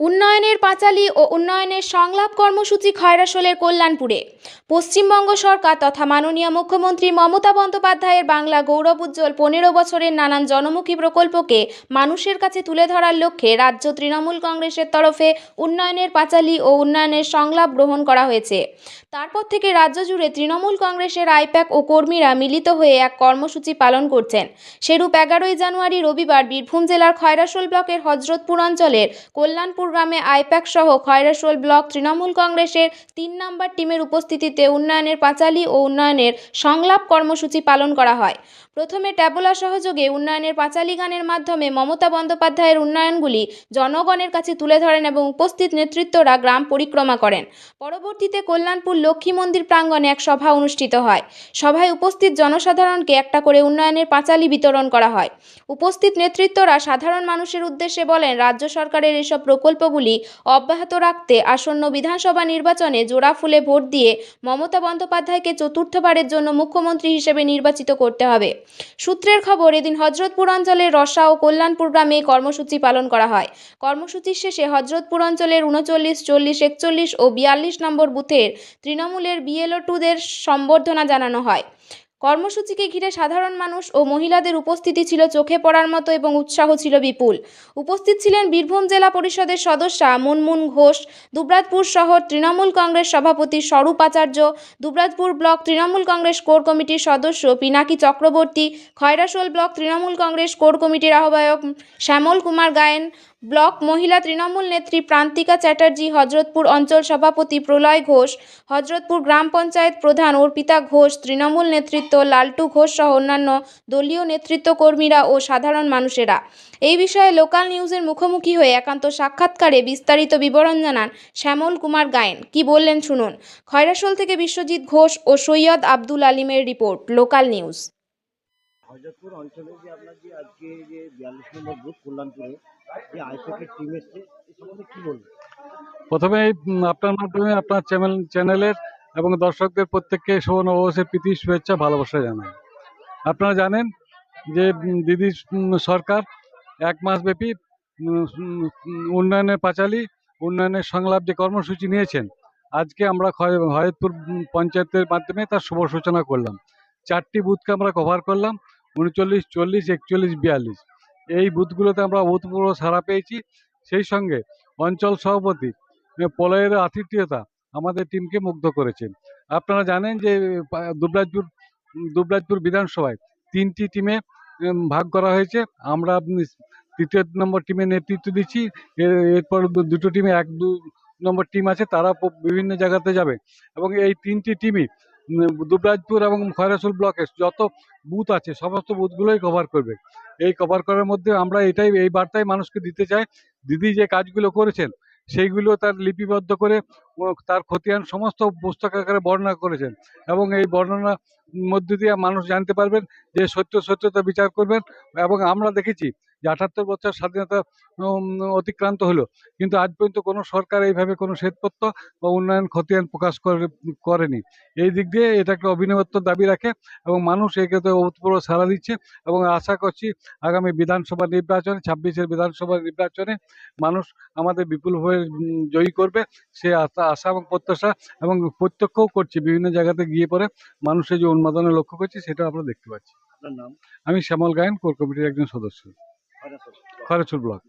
উন্নয়নের পাঁচালী ও উন্নয়নের সংলাপ কর্মসূচি খয়রাশোলের কল্যাণপুরে। পশ্চিমবঙ্গ সরকার তথা মাননীয় মুখ্যমন্ত্রী মমতা বন্দ্যোপাধ্যায়ের বাংলা গৌরব উজ্জ্বল পনেরো বছরের নানান জনমুখী প্রকল্পকে মানুষের কাছে তুলে ধরার লক্ষ্যে রাজ্য তৃণমূল কংগ্রেসের তরফে উন্নয়নের পাঁচালী ও উন্নয়নের সংলাপ গ্রহণ করা হয়েছে। তারপর থেকে রাজ্য জুড়ে তৃণমূল কংগ্রেসের আইপ্যাক ও কর্মীরা মিলিত হয়ে এক কর্মসূচি পালন করছেন। সেরূপ এগারোই জানুয়ারি রবিবার বীরভূম জেলার খয়রাশোল ব্লকের হজরতপুর অঞ্চলের কল্যাণপুর গ্রামে আইপ্যাক সহ খয়রাশোল ব্লক তৃণমূল কংগ্রেসের তিন নম্বর টিমের উপস্থিতিতে উন্নয়নের পাঁচালী ও উন্নয়নের সংলাপ কর্মসূচি পালন করা হয়। প্রথমে ট্যাবলা সহযোগে উন্নয়নের পাঁচালী গানের মাধ্যমে মমতা বন্দ্যোপাধ্যায়ের উন্নয়নগুলি জনগণের কাছে তুলে ধরেন এবং উপস্থিত নেতৃত্বরা গ্রাম পরিক্রমা করেন। পরবর্তীতে কল্যাণপুর লক্ষ্মী মন্দির প্রাঙ্গণে এক সভা অনুষ্ঠিত হয়। সভায় উপস্থিত জনসাধারণকে একটা করে উন্নয়নের পাঁচালী বিতরণ করা হয়। উপস্থিত নেতৃত্বরা সাধারণ মানুষের উদ্দেশ্যে বলেন, রাজ্য সরকারের এসব প্রকল্পগুলি অব্যাহত রাখতে আসন্ন বিধানসভা নির্বাচনে জোড়া ফুলে ভোট দিয়ে মমতা বন্দ্যোপাধ্যায়কে চতুর্থবারের জন্য মুখ্যমন্ত্রী হিসেবে নির্বাচিত করতে হবে। সূত্রের খবর, এদিন হজরতপুর অঞ্চলের রসা ও কল্যাণপুর গ্রামে কর্মসূচি পালন করা হয়। কর্মসূচির শেষে হজরতপুর অঞ্চলের উনচল্লিশ, চল্লিশ, একচল্লিশ ও বিয়াল্লিশ নম্বর বুথের তৃণমূলের বিএলও টুদের সম্বর্ধনা জানানো হয়। কর্মসূচিকে ঘিরে সাধারণ মানুষ ও মহিলাদের উপস্থিতি ছিল চোখে পড়ার মতো এবং উৎসাহ ছিল বিপুল। উপস্থিত ছিলেন বীরভূম জেলা পরিষদের সদস্যা মুনমুন ঘোষ, দুবরাজপুর শহর তৃণমূল কংগ্রেস সভাপতি স্বরূপ আচার্য, দুবরাজপুর ব্লক তৃণমূল কংগ্রেস কোর কমিটির সদস্য পিনাকি চক্রবর্তী খয়রাসোল ব্লক তৃণমূল কংগ্রেস কোর কমিটির আহ্বায়ক শ্যামল কুমার গায়েন ব্লক মহিলা তৃণমূল নেত্রী প্রান্তিকা চ্যাটার্জি, হজরতপুর অঞ্চল সভাপতি প্রলয় ঘোষ, হজরতপুর গ্রাম পঞ্চায়েত প্রধান অর্পিতা ঘোষ, তৃণমূল নেতৃত্ব লালটু ঘোষ সহ অন্যান্য দলীয় নেতৃত্ব কর্মীরা ও সাধারণ মানুষেরা। এই বিষয়ে লোকাল নিউজের মুখোমুখি হয়ে একান্ত সাক্ষাৎকারে বিস্তারিত বিবরণ জানান শ্যামল কুমার গায়েন। কি বললেন শুনুন। খয়রাশোল থেকে বিশ্বজিৎ ঘোষ ও সৈয়দ আব্দুল আলিমের রিপোর্ট, লোকাল নিউজ। হজরতপুর অঞ্চলে যে আপনার যে আজকে যে বিয়াল্লিশ নম্বর বুথ কল্যাণপুরে প্রথমে আপনার মাধ্যমে আপনার চ্যানেল চ্যানেলের এবং দর্শকদের প্রত্যেককে শোভন অবশ্যই প্রীতি শুভেচ্ছা ভালোবাসা জানাই। আপনারা জানেন যে দিদি সরকার এক মাসব্যাপী উম, উম, উন্নয়নের পাঁচালী উন্নয়নের সংলাপ যে কর্মসূচি নিয়েছেন আজকে আমরা হয়তপুর পঞ্চায়েতের মাধ্যমে তার শুভ সূচনা করলাম। চারটি বুথকে আমরা কভার করলাম উনচল্লিশ চল্লিশ একচল্লিশ বিয়াল্লিশ। এই বুথগুলোতে আমরা অভূতপূর্ব সাড়া পেয়েছি। সেই সঙ্গে অঞ্চল সভাপতি পলয়ের আতিথেয়তা আমাদের টিমকে মুগ্ধ করেছেন। আপনারা জানেন যে দুবরাজপুর দুবরাজপুর বিধানসভায় তিনটি টিমে ভাগ করা হয়েছে। আমরা তৃতীয় নম্বর টিমে নেতৃত্ব দিচ্ছি। এরপর দুটো টিমে এক, দু নম্বর টিম আছে। তারা বিভিন্ন জায়গাতে যাবে। এবং এই তিনটি টিমই দুবরাজপুর এবং খয়রাসুল ব্লকের যত বুথ আছে, সমস্ত বুথগুলোই কভার করবে। এই কভার করার মধ্যে আমরা এটাই, এই বার্তাই মানুষকে দিতে চাই। দিদি যে কাজগুলো করেছেন, সেইগুলো তার লিপিবদ্ধ করে তার খতিয়ান সমস্ত পুস্তকাকারে বর্ণনা করেছেন এবং এই বর্ণনার মধ্য দিয়ে মানুষ জানতে পারবেন যে সত্য সত্যতা বিচার করবেন এবং আমরা দেখেছি যে আঠাত্তর বছর স্বাধীনতা অতিক্রান্ত হলো। কিন্তু আজ পর্যন্ত কোনো সরকার এইভাবে কোনো শ্বেতপত্র বা উন্নয়ন খতিয়ান প্রকাশ করে, করেনি। এই দিক দিয়ে এটাকে অভিনবত্ব দাবি রাখে এবং মানুষ এক্ষেত্রে অভূতপূর্ব সাড়া দিচ্ছে এবং আশা করছি আগামী বিধানসভা নির্বাচনে, ছাব্বিশের বিধানসভা নির্বাচনে মানুষ আমাদের বিপুলভাবে জয়ী করবে। সে আশা এবং প্রত্যাশা এবং প্রত্যক্ষও করছে। বিভিন্ন জায়গাতে গিয়ে পরে মানুষের যে উন্মাদনা লক্ষ্য করছি সেটা আমরা দেখতে পাচ্ছি। আমি শ্যামল গায়েন কোর কমিটির একজন সদস্য। খরচুর ব্লক।